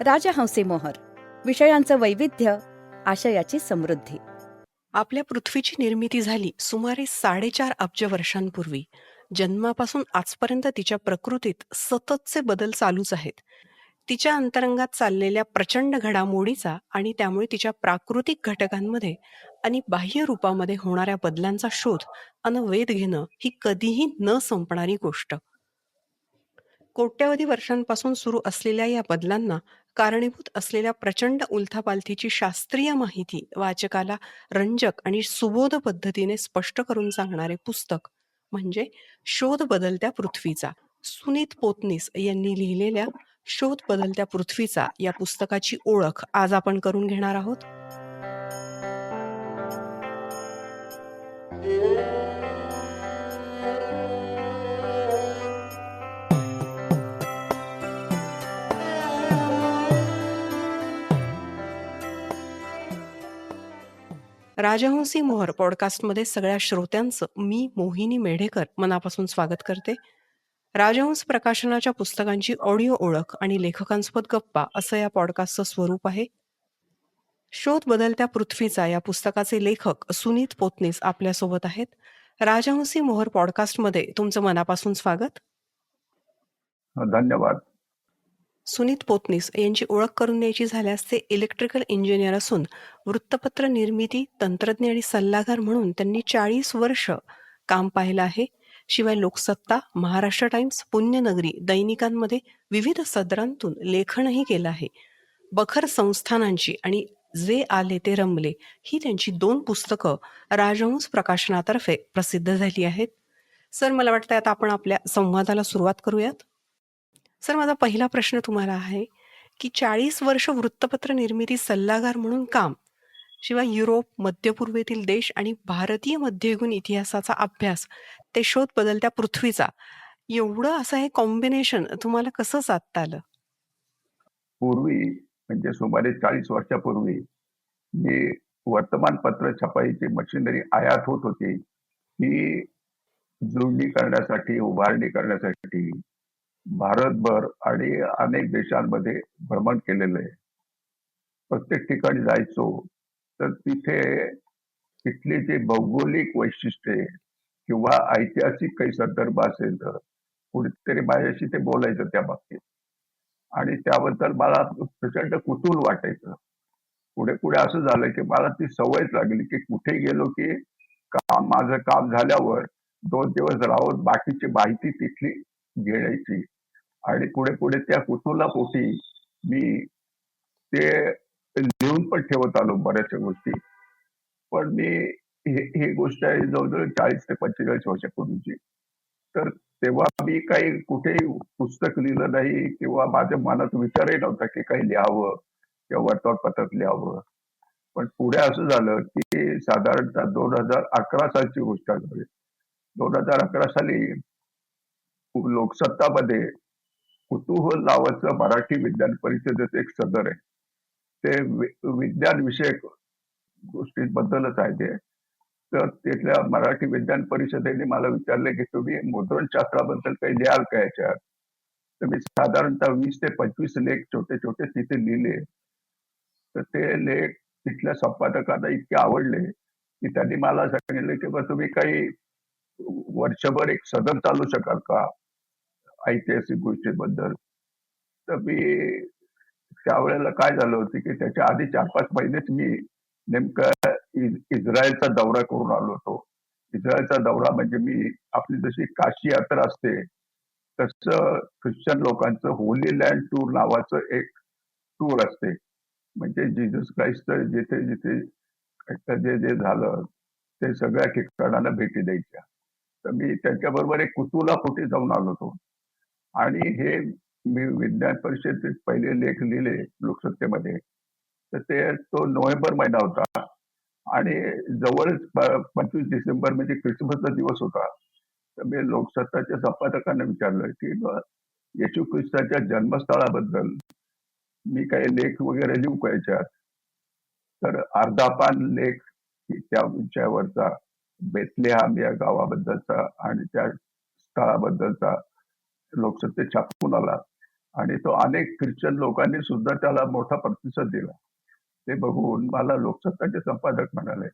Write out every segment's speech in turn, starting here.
राजहंसे मोहर विषयांचं वैविध्य आशयाची समृद्धी. आपल्या पृथ्वीची निर्मिती झाली सुमारे साडेचार अब्ज वर्षांपूर्वी. जन्मापासून आजपर्यंत तिच्या प्रकृतीत सततचे बदल चालूच आहेत. तिच्या अंतरंगात चाललेल्या प्रचंड घडामोडीचा आणि त्यामुळे तिच्या प्राकृतिक घटकांमध्ये आणि बाह्य रूपामध्ये होणाऱ्या बदलांचा शोध अन वेध घेणं ही कधीही न संपणारी गोष्ट. कोट्यवधी वर्षांपासून सुरू असलेल्या या बदलांना कारणीभूत असलेल्या प्रचंड उलथापालथीची शास्त्रीय माहिती वाचकाला रंजक आणि सुबोध पद्धतीने स्पष्ट करून सांगणारे पुस्तक म्हणजे शोध बदलत्या पृथ्वीचा. सुनीत पोतनीस यांनी लिहिलेल्या शोध बदलत्या पृथ्वीचा या पुस्तकाची ओळख आज आपण करून घेणार आहोत. राजहंसी मोहर पॉडकास्टमध्ये सगळ्या श्रोत्यांचं मी मोहिनी मेढेकर मनापासून स्वागत करते. राजहंस प्रकाशनाच्या पुस्तकांची ऑडिओ ओळख आणि लेखकांसोबत गप्पा असं या पॉडकास्टचं स्वरूप आहे. शोध बदलत्या पृथ्वीचा या पुस्तकाचे लेखक सुनीत पोतनीस आपल्यासोबत आहेत. राजहंसी मोहर पॉडकास्टमध्ये तुमचं मनापासून स्वागत. धन्यवाद. सुनीत पोतनीस यांची ओळख करून द्यायची झाल्यास ते इलेक्ट्रिकल इंजिनियर असून वृत्तपत्र निर्मिती तंत्रज्ञ आणि सल्लागार म्हणून त्यांनी चाळीस वर्ष काम पाहिलं आहे. शिवाय लोकसत्ता महाराष्ट्र टाइम्स पुण्यनगरी दैनिकांमध्ये विविध सदरांतून लेखनही केलं आहे. बखर संस्थानांची आणि जे आले ते रमले ही त्यांची दोन पुस्तकं राजहंस प्रकाशनातर्फे प्रसिद्ध झाली आहेत. सर मला वाटतं आता आपण आपल्या संवादाला सुरुवात करूयात. सर माझा पहिला प्रश्न तुम्हाला आहे की चाळीस वर्ष वृत्तपत्र निर्मिती सल्लागार म्हणून काम शिवाय युरोप मध्यपूर्वेतील देश आणि भारतीय मध्ययुगीन इतिहासाचा अभ्यास ते शोध बदलत्या पृथ्वीचा एवढं असं हे कॉम्बिनेशन तुम्हाला कसं साधता आलं? पूर्वी म्हणजे सुमारे चाळीस वर्षापूर्वी जे वर्तमानपत्र छपाईची मशिनरी आयात होत होती ही जुळणी करण्यासाठी उभारणी करण्यासाठी भारतभर आणि अनेक देशांमध्ये भ्रमण केलेलं आहे. प्रत्येक ठिकाणी जायचो तर तिथे तिथली जे भौगोलिक वैशिष्ट्ये किंवा ऐतिहासिक काही संदर्भ असेल तर कुठेतरी माझ्याशी ते बोलायचं त्या बाबतीत. आणि त्याबद्दल मला प्रचंड कुतूल वाटायचं. पुढे पुढे असं झालं की मला ती सवयच लागली की कुठे गेलो की काम माझं काम झाल्यावर दोन दिवस राहून बाकीची माहिती तिथली घेण्याची. आणि पुढे पुढे त्या कुतूलापोटी मी ते लिहून पण ठेवत आलो बऱ्याचशा गोष्टी. पण मी हे ही गोष्ट आहे जवळजवळ चाळीस ते पंचेचाळीस वर्षापूर्वीची. तर तेव्हा मी काही कुठेही पुस्तक लिहिलं नाही किंवा माझ्या मनात विचारही नव्हता की काही लिहावं किंवा वर्तमानपत्रात लिहावं. पण पुढे असं झालं की साधारणतः दोन हजार अकरा सालची गोष्ट दोन हजार अकरा साली लोकसत्तामध्ये कुतूहल नावाचं मराठी विज्ञान परिषदेचं एक सदर आहे. ते विज्ञान विषयक गोष्टींबद्दलच आहे ते. तर तिथल्या मराठी विज्ञान परिषदेने मला विचारले की तुम्ही मुद्रण शास्त्राबद्दल काही लिहाल का याच्यात? तर मी साधारणतः वीस ते पंचवीस लेख छोटे छोटे तिथे लिहिले. तर ते लेख तिथल्या संपादकांना इतके आवडले की त्यांनी मला सांगितलं की बा तुम्ही काही वर्षभर एक सदन चालू शकाल का? ऐतिहासिक गोष्टीबद्दल. तर मी त्यावेळेला काय झालं होतं की त्याच्या आधी चार पाच महिनेच मी नेमकं इस्रायलचा दौरा करून आलो होतो. इस्रायलचा दौरा म्हणजे मी आपली जशी काशी यात्रा असते तसं ख्रिश्चन लोकांचं होली लँड टूर नावाचं एक टूर असते. म्हणजे जिजस क्राइस्ट जिथे जिथे जे जे झालं ते सगळ्या ठिकाणाला भेटी द्यायच्या. तर मी त्यांच्याबरोबर एक कुतुला फुटी जाऊन आलो होतो. आणि हे मी विज्ञान परिषदेत पहिले लेख लिहिले लोकसत्तेमध्ये तर ते तो नोव्हेंबर महिना होता. आणि जवळच पंचवीस डिसेंबर म्हणजे क्रिसमसचा दिवस होता. तर मी लोकसत्ताच्या संपादकांना विचारलं की येशू ख्रिस्ताच्या जन्मस्थळाबद्दल मी काही लेख वगैरे लिहू का याच्यात? तर अर्धा पान लेख त्या विषयावरचा बेतलेहाम या गावाबद्दलचा आणि त्या स्थळाबद्दलचा लोकसत्तेत छापून आला. आणि तो अनेक ख्रिश्चन लोकांनी सुद्धा त्याला मोठा प्रतिसाद दिला. ते बघून मला लोकसत्ताचे संपादक म्हणाले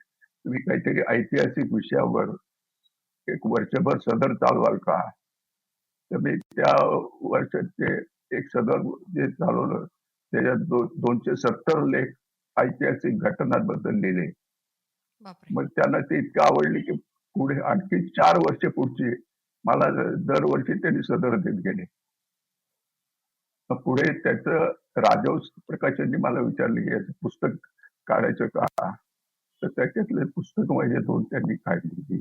तुम्ही काहीतरी ऐतिहासिक विषयावर एक वर्षभर सदर चालवाल का? तर मी त्या वर्षाचे एक सदर जे चालवलं त्याच्यात दो, दोनशे सत्तर लेख ऐतिहासिक घटनांबद्दल लिहिले. मग त्यांना ते इतकं आवडली की पुढे आणखी चार वर्ष पुढची मला दरवर्षी त्यांनी सदर देत गेले. पुढे त्याचं राजवंश प्रकाशननी मला विचारले की याचं पुस्तक काढायचं का? तर त्याच्यातले पुस्तक माझे दोन त्यांनी काढली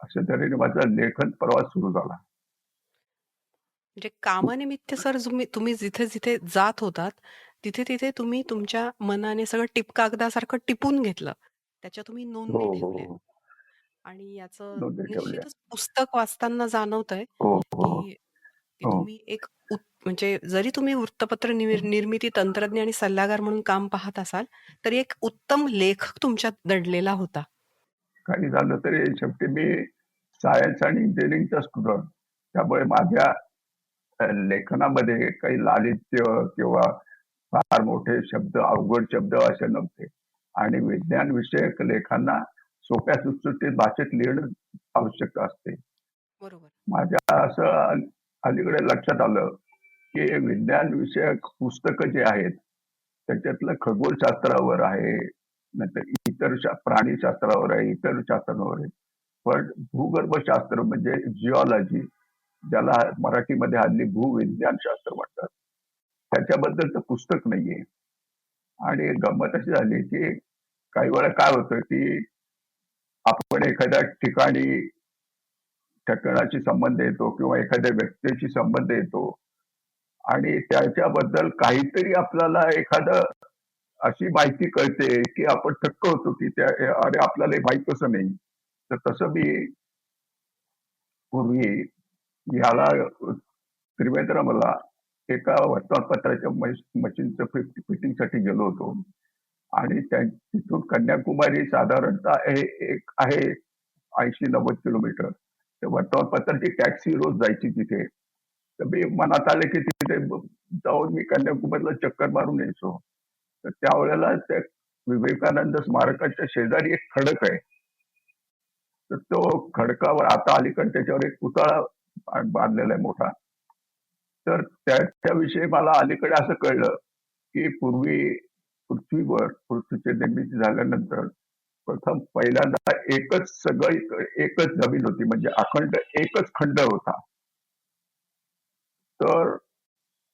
अशा तऱ्हेने माझा लेखन प्रवास सुरू झाला. म्हणजे कामानिमित्त सर तुम्ही तुम्ही जिथे जिथे जात होतात तिथे तिथे तुम्ही तुमच्या मनाने सगळं टिप कागदासारखं टिपून घेतलं. त्याच्या तुम्ही नोंदी हो ठेवल्या. हो. आणि याचं निश्चितच पुस्तक वाचताना जाणवतंय हो हो. की हो. तुम्ही एक म्हणजे जरी तुम्ही वृत्तपत्र निर- निर्मिती तंत्रज्ञ आणि सल्लागार म्हणून काम पाहत असाल तरी एक उत्तम लेखक तुमच्यात दडलेला होता. काही झालं तरी शेवटी मी सायन्स आणि इंजिनिअरिंगचा स्टुडंट त्यामुळे माझ्या लेखनामध्ये काही लालित्य किंवा फार मोठे शब्द अवघड शब्द असे नव्हते. आणि विज्ञान विषयक लेखांना सोप्या सुटसुटीत भाषेत लिहिणं आवश्यक असते. बरोबर. माझ्या असं अल- अलीकडे लक्षात आलं की विज्ञान विषयक पुस्तकं जे आहेत त्याच्यातलं खगोलशास्त्रावर आहे नंतर इतर प्राणीशास्त्रावर आहे इतर शास्त्रावर आहे. पण भूगर्भशास्त्र म्हणजे जिओलॉजी ज्याला मराठीमध्ये हल्ली भूविज्ञान शास्त्र म्हणतात. त्याच्याबद्दलचं पुस्तक नाहीये. आणि गंमत अशी झाली की काही वेळा काय होतं की आपण एखाद्या ठिकाणी ठिकाणाशी संबंध येतो किंवा एखाद्या व्यक्तीशी संबंध येतो आणि त्याच्याबद्दल काहीतरी आपल्याला एखादं अशी माहिती कळते की आपण थक्क होतो की त्या अरे आपल्याला हे कसं नाही. तर तसं मी पूर्वी ह्याला त्रिवेंद्रमला एका वर्तमानपत्राच्या मशीनचं फिटिंगसाठी गेलो होतो. आणि त्या तिथून कन्याकुमारी साधारणतः हे एक आहे ऐंशी नव्वद किलोमीटर. त्या वर्तमानपत्राची टॅक्सी रोज जायची तिथे. तर मी मनात आले की तिथे जाऊन मी कन्याकुमारीला चक्कर मारून यायचो. तर त्यावेळेला त्या विवेकानंद स्मारकाच्या शेजारी एक खडक आहे. तर तो खडकावर आता अलीकडे त्याच्यावर एक पुतळा बांधलेला आहे मोठा. तर त्याच्याविषयी मला अलीकडे असं कळलं की पूर्वी पृथ्वीवर पृथ्वीची निर्मिती झाल्यानंतर प्रथम पहिल्यांदा एकच सगळं एकच जमीन होती म्हणजे अखंड एकच खंड होता. तर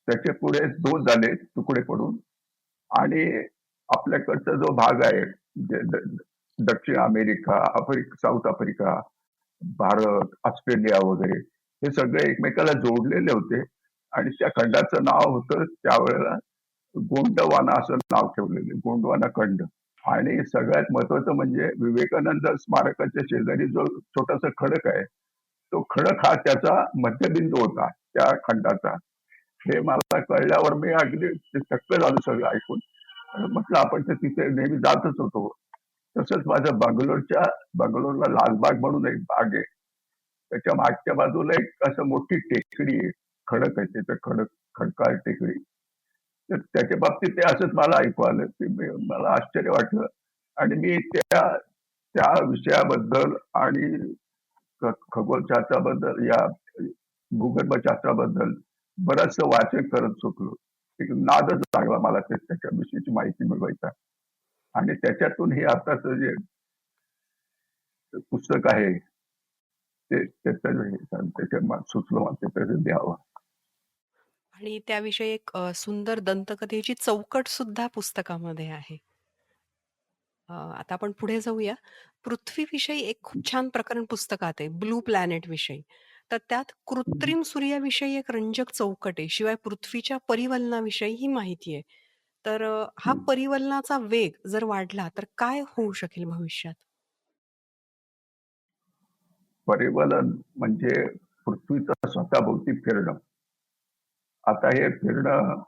त्याचे पुढे दोन झाले तुकडे पडून. आणि आपल्याकडचा जो भाग आहे दक्षिण America Africa south Africa Bharat Australia वगैरे हे सगळे एकमेकाला जोडलेले होते. आणि त्या खंडाचं नाव होतं त्यावेळेला गोंडवाना असं नाव ठेवलेलं गोंडवाना खंड. आणि सगळ्यात महत्वाचं म्हणजे विवेकानंद स्मारकाच्या शेजारी जो छोटासा खडक आहे तो खडक हा त्याचा मध्यबिंदू होता त्या खंडाचा. हे मला कळल्यावर मी अगदी चक्क झालं सगळं ऐकून. म्हटलं आपण तर तिथे नेहमी जातच होतो. तसंच माझं बंगलोरच्या बंगलोरला लालबाग म्हणून एक बाग आहे. त्याच्या मागच्या बाजूला एक असं मोठी टेकडी आहे. खडक आहे त्याचं खडक खडकाळ टेकडी. तर त्याच्या बाबतीत ते असंच मला ऐकू आलं. की मला आश्चर्य वाटलं. आणि मी त्या त्या विषयाबद्दल आणि खगोलशास्त्राबद्दल या भूगर्भशास्त्राबद्दल बरंचसं वाचन करत चुकलो एक नादच लागला मला ते त्याच्याविषयीची माहिती मिळवायचा. आणि त्याच्यातून हे आताच जे पुस्तक आहे ते त्याच्या सुचलं मला ते त्याचं द्यावं. आणि त्याविषयी एक अ, सुंदर दंतकथेची चौकट सुद्धा पुस्तकामध्ये आहे. अ, आता आपण पुढे जाऊया. पृथ्वीविषयी एक खूप छान प्रकरण पुस्तकात आहे ब्लू प्लॅनेट विषयी तर त्यात कृत्रिम सूर्याविषयी एक रंजक चौकट आहे शिवाय पृथ्वीच्या परिवलनाविषयी ही माहिती आहे. तर अ, हा. परिवलनाचा वेग जर वाढला तर काय होऊ शकेल भविष्यात? परिवलन म्हणजे पृथ्वीचं स्वतःभोवती फिरणं. आता हे फिरणं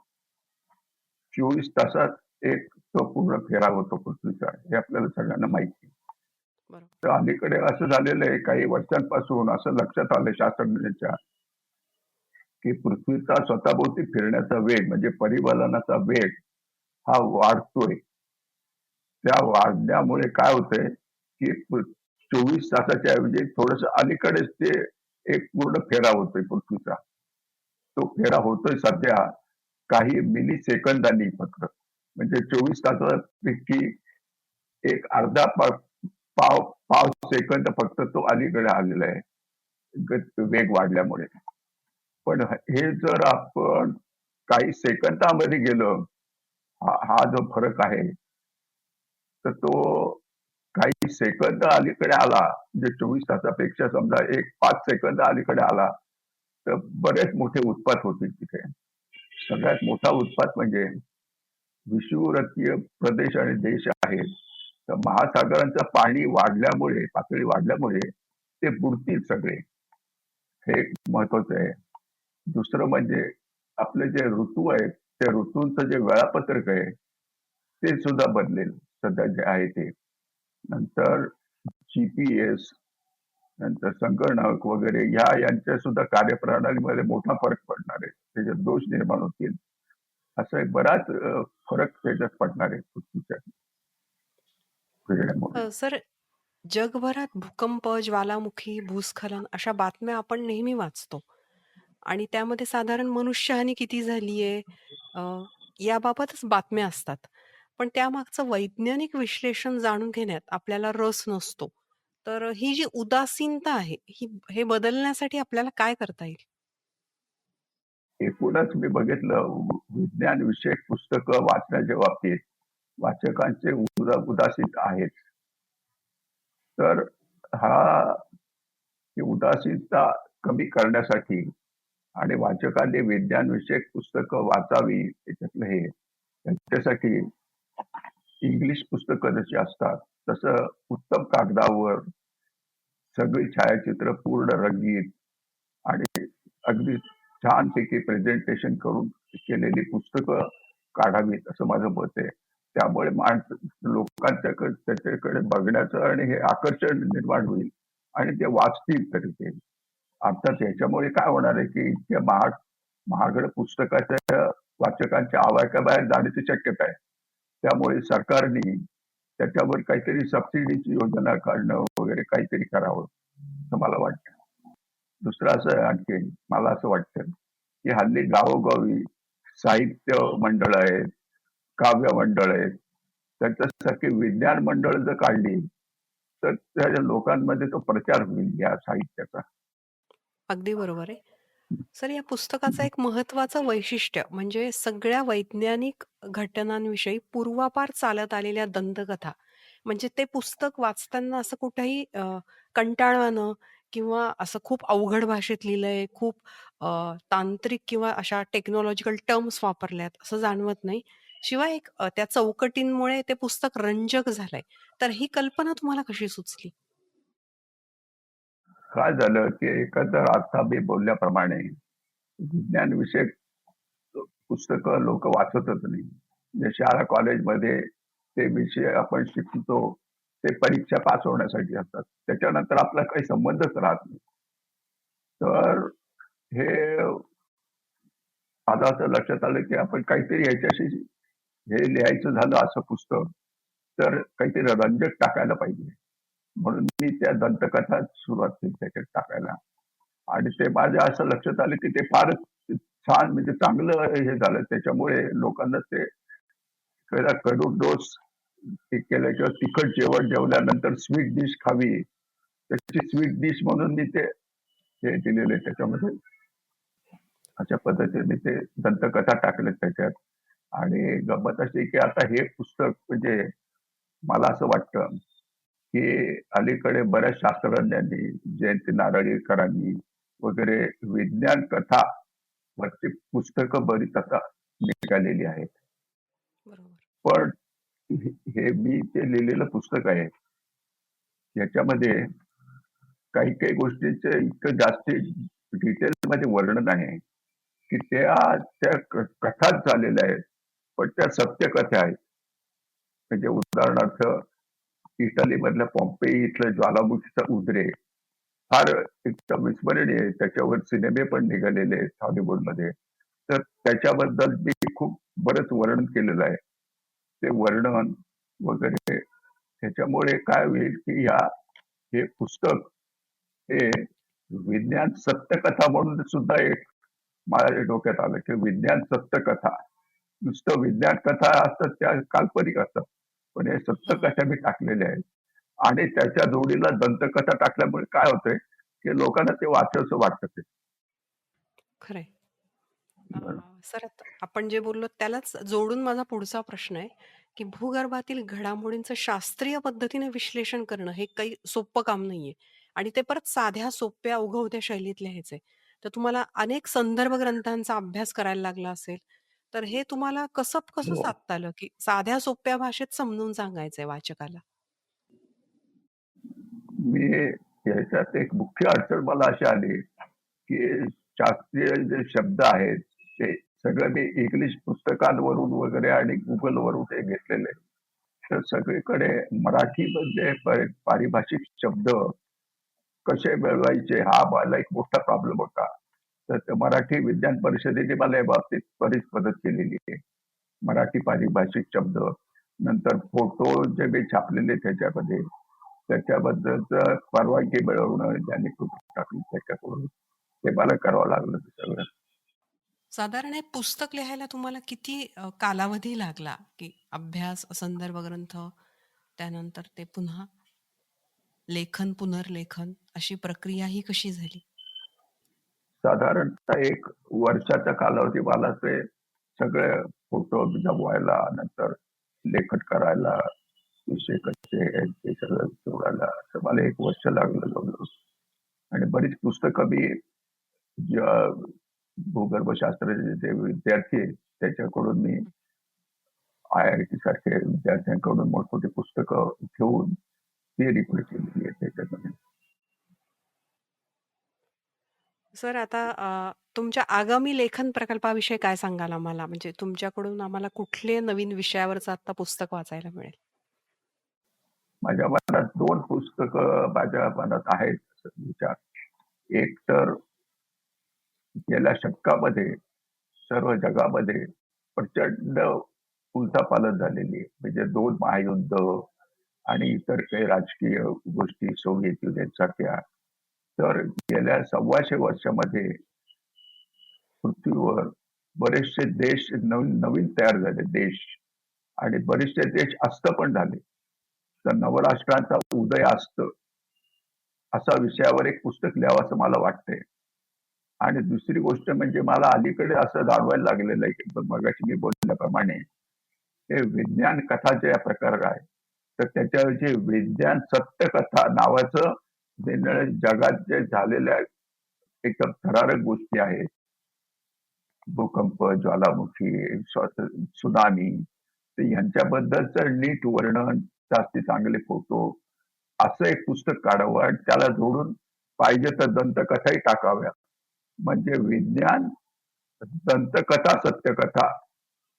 चोवीस तासात एक तो पूर्ण फेरा होतो पृथ्वीचा हे आपल्याला सगळ्यांना माहिती तर अलीकडे असं झालेलं आहे काही वर्षांपासून असं लक्षात आलं शास्त्रज्ञांच्या की पृथ्वीचा स्वतःभोवती फिरण्याचा वेग म्हणजे परिवलनाचा वेग हा वाढतोय. त्या वाढण्यामुळे काय होतंय की चोवीस तासाच्या ऐवजी थोडस अलीकडेच ते एक पूर्ण फेरा होतोय पृथ्वीचा. तो फेरा होतोय सध्या. काही मिली सेकंदांनी फक्त. म्हणजे चोवीस तासापैकी एक अर्धा पाव पाव सेकंद फक्त तो अलीकडे आलेला आहे. वेग वाढल्यामुळे. पण हे जर आपण काही सेकंदामध्ये गेलो हा हा जो फरक आहे तर तो काही सेकंद अलीकडे आला म्हणजे चोवीस तासापेक्षा समजा एक पाच सेकंद अलीकडे आला तर बरेच मोठे उत्पात होतील तिथे. सगळ्यात मोठा उत्पात म्हणजे विषुवरतीय प्रदेश आणि देश आहेत तर महासागरांचं पाणी वाढल्यामुळे पातळी वाढल्यामुळे ते बुडतील सगळे. हे महत्वाचं आहे. दुसरं म्हणजे आपले जे ऋतू आहेत त्या ऋतूंचं जे वेळापत्रक आहे ते सुद्धा बदलेल. सध्या जे आहे ते. नंतर जीपीएस नंतर संगणक वगैरे ह्या यांच्या सुद्धा कार्यप्रणालीमध्ये मोठा फरक पडणार आहे. त्याच्यात दोष निर्माण होतील. असं एक बराच फरक त्याच्यात पडणार आहे पृथ्वीच्या. फिरण्यामुळे अ, सर जगभरात भूकंप, ज्वालामुखी, भूस्खलन अशा बातम्या आपण नेहमी वाचतो. आणि त्यामध्ये साधारण मनुष्यहानी किती झालीये अ, याबाबतच बातम्या असतात. पण त्यामागचं वैज्ञानिक विश्लेषण जाणून घेण्यात आपल्याला रस नसतो. तर ही जी उदासीनता आहे, ही हे बदलण्यासाठी आपल्याला काय करता येईल? एकूणच मी बघितलं विज्ञान विषयक पुस्तकं वाचण्याच्या बाबतीत वाचकांचे उदा उदासीन आहेत तर हा ही उदासीनता कमी करण्यासाठी आणि वाचकांनी विज्ञान विषयक पुस्तकं वाचावी त्याच्यातलं हे त्यांच्यासाठी इंग्लिश पुस्तकं जशी असतात तसं उत्तम कागदावर सगळी छायाचित्र पूर्ण रंगीत आणि अगदी छानपैकी प्रेझेंटेशन करून केलेली पुस्तकं काढावीत असं माझं मत आहे. त्यामुळे माणस लोकांच्याकडे त्याच्याकडे बघण्याचं आणि हे आकर्षण निर्माण होईल आणि ते वाचतील तरी ते. अर्थात याच्यामुळे काय होणार आहे की इतक्या महाग महागड पुस्तकाच्या वाचकांच्या आवाक्याबाहेर जाण्याची शक्यता आहे. त्यामुळे सरकारने त्याच्यावर काहीतरी सबसिडीची योजना काढणं वगैरे काहीतरी करावं असं मला वाटतं दुसरं असं आणखी मला असं वाटतं की हल्ली गावोगावी साहित्य मंडळ आहेत काव्य मंडळ आहेत त्याच्यासारखी विज्ञान मंडळ जर काढली तर त्या लोकांमध्ये तो प्रचार होईल या साहित्याचा अगदी बरोबर आहे. सर या पुस्तकाचं एक महत्वाचं वैशिष्ट्य म्हणजे सगळ्या वैज्ञानिक घटनांविषयी पूर्वापार चालत आलेल्या दंतकथा. म्हणजे ते पुस्तक वाचताना असं कुठेही अ, कंटाळवाणं किंवा असं खूप अवघड भाषेत लिहिलंय, खूप अ, तांत्रिक किंवा अशा टेक्नॉलॉजिकल टर्म्स वापरल्यात असं जाणवत नाही. शिवाय एक अ, त्या चौकटींमुळे ते पुस्तक रंजक झालंय. तर ही कल्पना तुम्हाला कशी सुचली? काय झालं की एकंदर आता मी बोलल्याप्रमाणे विज्ञान विषयक पुस्तकं लोक वाचतच नाही. म्हणजे शाळा कॉलेजमध्ये ते विषय आपण शिकतो ते परीक्षा पास होण्यासाठी असतात. त्याच्यानंतर आपला काही संबंधच राहत नाही. तर हे आता असं लक्षात आलं की आपण काहीतरी ह्याच्याशी हे लिहायचं झालं असं पुस्तक तर काहीतरी रंजक टाकायला पाहिजे. म्हणून मी त्या दंतकथा सुरुवात केली त्याच्यात टाकायला. आणि ते माझ्या असं लक्षात आलं की ते फारच छान म्हणजे चांगलं हे झालं. त्याच्यामुळे लोकांना ते पहिला कडू डोस केलं किंवा तिखट जेवण जेवल्यानंतर स्वीट डिश खावी. त्याची स्वीट डिश म्हणून मी ते हे दिलेले त्याच्यामध्ये. अशा पद्धतीने ते दंतकथा टाकले त्याच्यात. आणि गंमत अशी की आता हे पुस्तक म्हणजे मला असं वाटतं की अलीकडे बऱ्याच शास्त्रज्ञांनी जयंती नारळीकरांनी वगैरे विज्ञान कथा वरची पुस्तकं बरीच आता निघालेली आहेत. पण हे मी ते लिहिलेलं पुस्तक आहे. याच्यामध्ये काही काही गोष्टींचे इतकं जास्त डिटेल मध्ये वर्णन आहे की त्या त्या कथाच झालेल्या आहेत. पण त्या सत्य कथा आहेत. म्हणजे उदाहरणार्थ इटली मधल्या पॉम्पेई इथलं ज्वालामुखीचा उद्रेक फार एकदम विस्मरणीय आहे. त्याच्यावर सिनेमे पण निघालेले आहेत हॉलिवूडमध्ये. तर त्याच्याबद्दल मी खूप बरंच वर्णन केलेलं आहे. ते वर्णन वगैरे त्याच्यामुळे काय होईल, की ह्या हे पुस्तक हे विज्ञान सत्यकथा म्हणून सुद्धा एक माझ्या डोक्यात आलं, की विज्ञान सत्यकथा. नुसतं विज्ञान कथा असतात त्या काल्पनिक असतात. पण हे सत्यकथा मी टाकलेल्या आहेत. आणि त्याच्या जोडीला दंतकथा टाकल्यामुळे काय होतंय, की लोकांना ते वाचावसं वाटतं ते. बरं. सर आपण जे बोललो त्यालाच जोडून माझा पुढचा प्रश्न आहे, की भूगर्भातील घडामोडींचं शास्त्रीय पद्धतीने विश्लेषण करणं हे काही सोपं काम नाहीये आणि ते परत साध्या, सोप्या, उगवत्या शैलीत लिहायचंय. तर तुम्हाला अनेक संदर्भ ग्रंथांचा अभ्यास करायला लागला असेल. तर हे तुम्हाला कसं कसं हो. साधता आलं, की साध्या, सोप्या भाषेत समजून सांगायचंय वाचकाला? मी ह्याच्यात एक मुख्य अडचण मला अशी आली, की शास्त्रीय जे शब्द आहेत, ते सगळं मी इंग्लिश पुस्तकांवरून वगैरे आणि Googleवरून ते घेतलेले. तर सगळीकडे मराठीमध्ये प पारिभाषिक शब्द कसे मिळवायचे हा मला एक मोठा प्रॉब्लेम होता. तर मराठी विज्ञान परिषदेने मला या बाबतीत बरीच मदत केलेली आहे. मराठी पारिभाषिक शब्द, नंतर फोटो जे मी छापलेले त्याच्यामध्ये, त्याच्याबद्दलच परवानगी मिळवणं ज्यांनी खूप टाकली त्याच्याकडून. ते मला करावं लागलं सगळं. साधारण हे पुस्तक लिहायला तुम्हाला किती कालावधी लागला, की अभ्यास, संदर्भ ग्रंथ, त्यानंतर ते पुन्हा लेखन, पुनर्लेखन अशी प्रक्रिया ही कशी झाली? साधारणतः एक वर्षाचा कालावधी मला ते सगळे फोटो जमवायला, नंतर लेखन करायला, विषय कसे ते सगळं जोडायला, असं मला एक वर्ष लागलं जवळ आणि बरीच पुस्तकं मी ज्या भूगर्भशास्त्राचे जे विद्यार्थी आहेत, त्याच्याकडून मी आय-आय-टी सारख्या विद्यार्थ्यांकडून मोठमोठी पुस्तकं घेऊन ती रिप्रिंट केलेली आहे त्याच्यामध्ये. सर आता अ, तुमच्या आगामी लेखन प्रकल्पाविषयी काय सांगाल आम्हाला? म्हणजे तुमच्याकडून आम्हाला कुठले नवीन विषयावरचं आता पुस्तक वाचायला मिळेल? माझ्या मनात 2 पुस्तकं माझ्या मनात आहेत असे विचार. एक तर गेल्या शतकामध्ये सर्व जगामध्ये प्रचंड उलथापालथ झालेली आहे. म्हणजे 2 महायुद्ध आणि इतर काही राजकीय गोष्टी सोव्हिएत युनियनसारख्या. तर गेल्या सव्वाशे वर्षामध्ये पृथ्वीवर बरेचसे देश नवीन नवीन तयार झाले देश आणि बरेचसे देश अस्त पण झाले. तर नवराष्ट्रांचा उदय अस्त असा विषयावर एक पुस्तक लिहावं असं मला वाटतंय. आणि दुसरी गोष्ट म्हणजे मला अलीकडे असं जाणवायला लागलेलं आहे, की मगाशी मी बोलल्याप्रमाणे हे विज्ञान कथा या प्रकार आहे, तर त्याच्याऐवजी विज्ञान सत्यकथा नावाचं जगात जे झालेल्या एकदम थरारक गोष्टी आहेत. भूकंप, ज्वालामुखी, सुनामी त्सुनामी तर नीट वर्णन, जास्ती चांगले फोटो असं एक पुस्तक काढावं आणि त्याला जोडून पाहिजे तर दंतकथाही टाकाव्या. म्हणजे विज्ञान, दंतकथा, सत्यकथा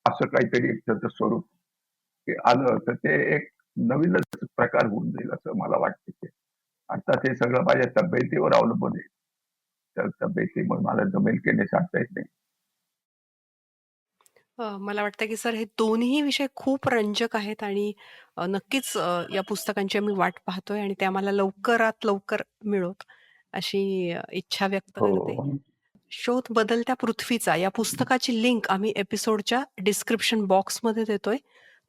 असं काहीतरी त्याचं स्वरूप ते आलं तर ते एक नवीनच प्रकार होऊन जाईल असं मला वाटतं ते. अर्थात हे सगळं माझ्या तब्येतीवर अवलंबून आहे. तर तब्येतीमुळे मला जमेल की नाही सांगता येत नाही. अ, मला वाटतं की सर हे दोन्ही विषय खूप रंजक आहेत आणि अ, नक्कीच अ, या पुस्तकांची आम्ही वाट पाहतोय आणि ते आम्हाला लवकरात लवकर मिळोत, अशी अ, इच्छा व्यक्त करते. हो. शोध बदलत्या पृथ्वीचा या पुस्तकाची लिंक आम्ही एपिसोडच्या डिस्क्रिप्शन बॉक्समध्ये देतोय.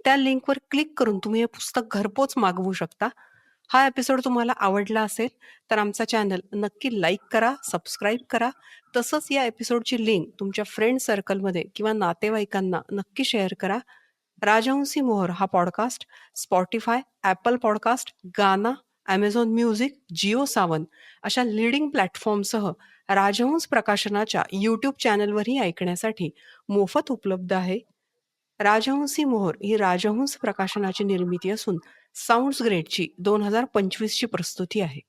त्या लिंकवर क्लिक करून तुम्ही हे पुस्तक घरपोच मागवू शकता. हा एपिसोड तुम्हाला आवडला असेल, तर आमचा चॅनल नक्की लाईक करा, सबस्क्राईब करा. तसंच या एपिसोडची लिंक तुमच्या फ्रेंड सर्कलमध्ये किंवा नातेवाईकांना नक्की शेअर करा. राजहंसी मोहर हा podcast Spotify Apple podcast, Gaana, Amazon music, Jio Saavn अशा लीडिंग प्लॅटफॉर्मसह राजहंस प्रकाशनाच्या यूट्यूब चॅनलवरही ऐकण्यासाठी मोफत उपलब्ध आहे. राजहंसी मोहर ही राजहंस प्रकाशनाची निर्मिती असून साऊंड्स ग्रेडची दोन हजार पंचवीसची प्रस्तुती आहे.